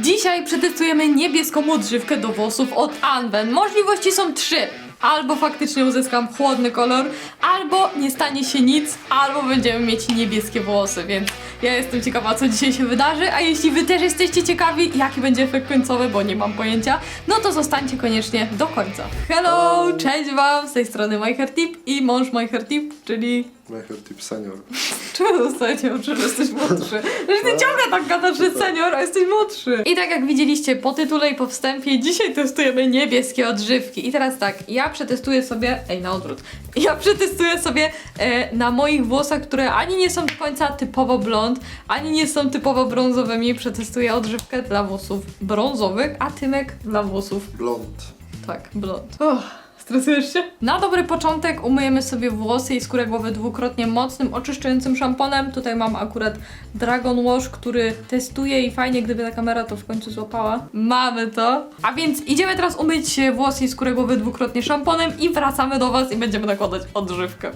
Dzisiaj przetestujemy niebieską odżywkę do włosów od Anwen. Możliwości są trzy. Albo faktycznie uzyskam chłodny kolor, albo nie stanie się nic, albo będziemy mieć niebieskie włosy, więc ja jestem ciekawa, co dzisiaj się wydarzy, a jeśli wy też jesteście ciekawi, jaki będzie efekt końcowy, bo nie mam pojęcia, no to zostańcie koniecznie do końca. Hello, cześć wam, z tej strony MyHairTip i mąż MyHairTip, czyli Michael Tip Senior. Czemu senior? Że jesteś młodszy? Że ty ciągle tak gadasz, że senior, a jesteś młodszy. I tak jak widzieliście po tytule i po wstępie, dzisiaj testujemy niebieskie odżywki. I teraz tak, ja przetestuję sobie, ej na odwrót, ja przetestuję sobie e, na moich włosach, które ani nie są do końca typowo blond, ani nie są typowo brązowymi, przetestuję odżywkę dla włosów brązowych, a Tymek dla włosów Blond. tak, blond. Uff, stresujesz się? Na dobry początek umyjemy sobie włosy i skórę głowy dwukrotnie mocnym, oczyszczającym szamponem. Tutaj mam akurat Dragon Wash, który testuje i fajnie, gdyby ta kamera to w końcu złapała. Mamy to. A więc idziemy teraz umyć włosy i skórę głowy dwukrotnie szamponem i wracamy do Was i będziemy nakładać odżywkę.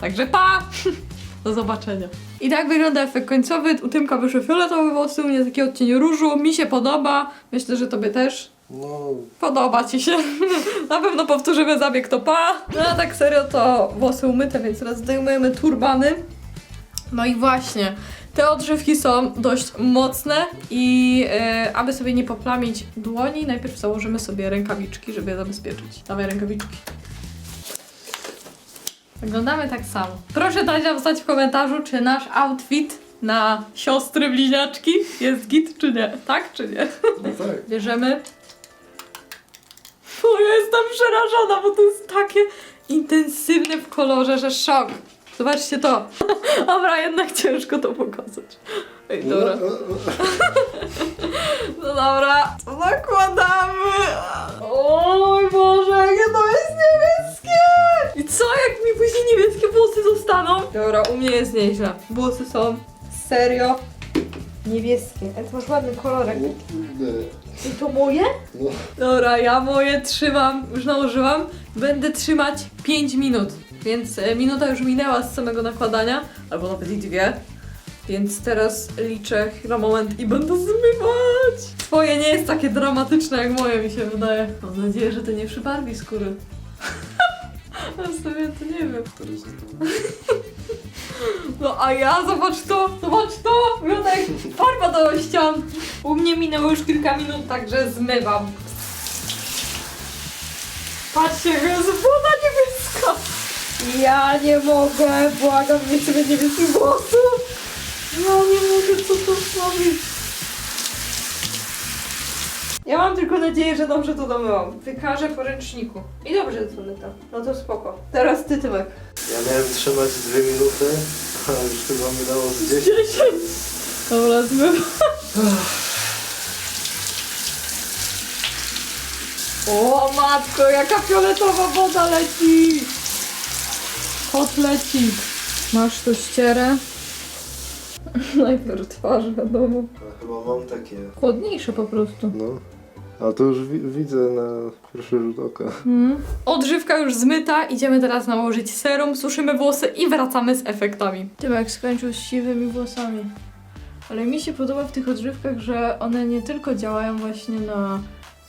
Także pa! Do zobaczenia. I tak wygląda efekt końcowy. U Tymka wyszły fioletowe włosy, u mnie taki odcień różu. Mi się podoba. Myślę, że Tobie też. No, Podoba ci się. Na pewno powtórzymy zabieg to pa. No a tak serio to włosy umyte, więc teraz zdejmujemy turbany. No i właśnie, te odżywki są dość mocne i e, aby sobie nie poplamić dłoni, najpierw założymy sobie rękawiczki, żeby je zabezpieczyć. Dawaj rękawiczki. Wyglądamy tak samo. Proszę nam znać w komentarzu, czy nasz outfit na siostry bliźniaczki jest git, czy nie. Tak, czy nie? no tak. Bierzemy. O, ja jestem przerażona, bo to jest takie intensywne w kolorze, że szok. Zobaczcie to. Dobra, jednak ciężko to pokazać. Ej, dobra. No, no, no. No dobra, to Dobra, u mnie jest nieźle. Włosy są serio niebieskie. Ale to masz ładny kolorek. Kurde. I to moje? No, Dobra, ja moje trzymam, już nałożyłam. Będę trzymać 5 minut, więc e, minuta już minęła z samego nakładania, albo nawet i dwie. Więc teraz liczę na moment i będę zmywać. Twoje nie jest takie dramatyczne jak moje, mi się wydaje. Mam nadzieję, że to nie przybarwi skóry. A w sumie to nie wiem. No a ja, zobacz to, zobacz to, wygląda jak farba do ścian. U mnie minęło już kilka minut, także zmywam. Patrzcie, jaka jest woda niebieska. Ja nie mogę, błagam, nie chcę niebieskich włosów. Ja nie mogę, co to zrobić. Ja mam tylko nadzieję, że dobrze to domyłam. Wykażę po ręczniku. I dobrze to myta. No to spoko. Teraz ty, Tymek. Ja miałem trzymać dwie minuty, a już chyba minęło z 10. 10. Dobra, zmywam. O matko, jaka fioletowa woda leci! Kot leci. Masz tu ścierę. Najpierw twarz, wiadomo. A Chyba mam takie. Chłodniejsze po prostu. No. A to już wi widzę na pierwszy rzut oka. Mhm. Odżywka już zmyta, idziemy teraz nałożyć serum, suszymy włosy i wracamy z efektami. Tymek skończył z siwymi włosami. Ale mi się podoba w tych odżywkach, że one nie tylko działają właśnie na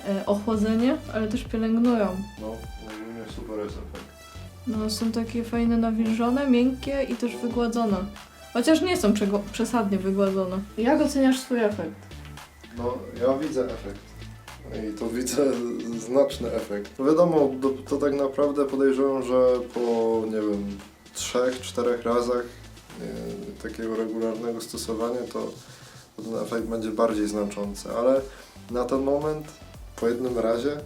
e, ochłodzenie, ale też pielęgnują. No, ogólnie super jest efekt. No, są takie fajne nawilżone, miękkie i też wygładzone. Chociaż nie są czego przesadnie wygładzone. Jak oceniasz swój efekt? No, ja widzę efekt. I to widzę znaczny efekt. No Wiadomo, to, to tak naprawdę podejrzewam, że po, nie wiem, trzech, czterech razach e, takiego regularnego stosowania to, ten efekt będzie bardziej znaczący, ale na ten moment, po jednym razie,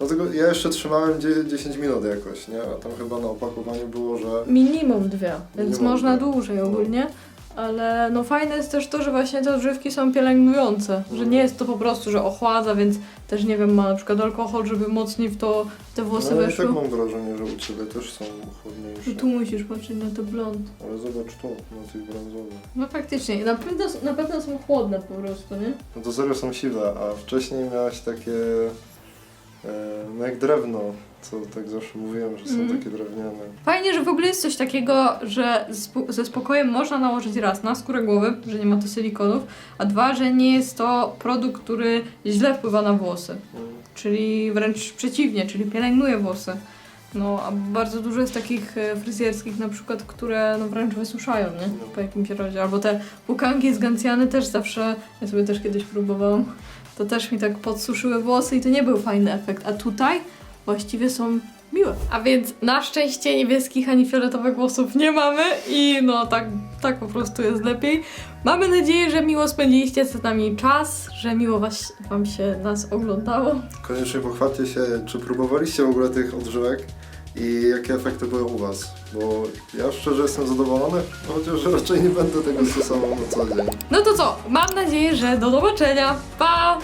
no tego ja jeszcze trzymałem dzie- 10 minut jakoś, nie? A tam chyba na opakowaniu było, że Minimum dwie, więc Minimum można dwie. dłużej No. Ale no fajne jest też to, że właśnie te odżywki są pielęgnujące, że nie jest to po prostu, że ochładza, więc też nie wiem, ma na przykład alkohol, żeby mocniej w to te włosy no, weszły. tak mam wrażenie, że u Ciebie też są chłodniejsze. No tu musisz patrzeć na to blond. Ale zobacz tu, na tych brązowych. No faktycznie, na pewno, na pewno są chłodne po prostu, nie? No to serio są siwe, a wcześniej miałaś takie no jak drewno, co tak zawsze mówiłem, że są Mhm. takie drewniane. Fajnie, że w ogóle jest coś takiego, że ze spokojem można nałożyć raz na skórę głowy, że nie ma to silikonów, a dwa, że nie jest to produkt, który źle wpływa na włosy. Mm. czyli wręcz przeciwnie, czyli pielęgnuje włosy. No, a bardzo dużo jest takich e, fryzjerskich na przykład, które no wręcz wysuszają, nie? No. Po jakimś razie. Albo te pukanki z gancjany też zawsze, ja sobie też kiedyś próbowałam, to też mi tak podsuszyły włosy i to nie był fajny efekt. A tutaj właściwie są miłe. A więc na szczęście niebieskich ani fioletowych włosów nie mamy i no tak, tak po prostu jest lepiej. Mamy nadzieję, że miło spędziliście z nami czas, że miło was, wam się nas oglądało. Koniecznie pochwalcie się, czy próbowaliście w ogóle tych odżyłek i jakie efekty były u Was, bo ja szczerze jestem zadowolony, chociaż raczej nie będę tego stosował na co dzień. No to co? Mam nadzieję, że do zobaczenia. Pa!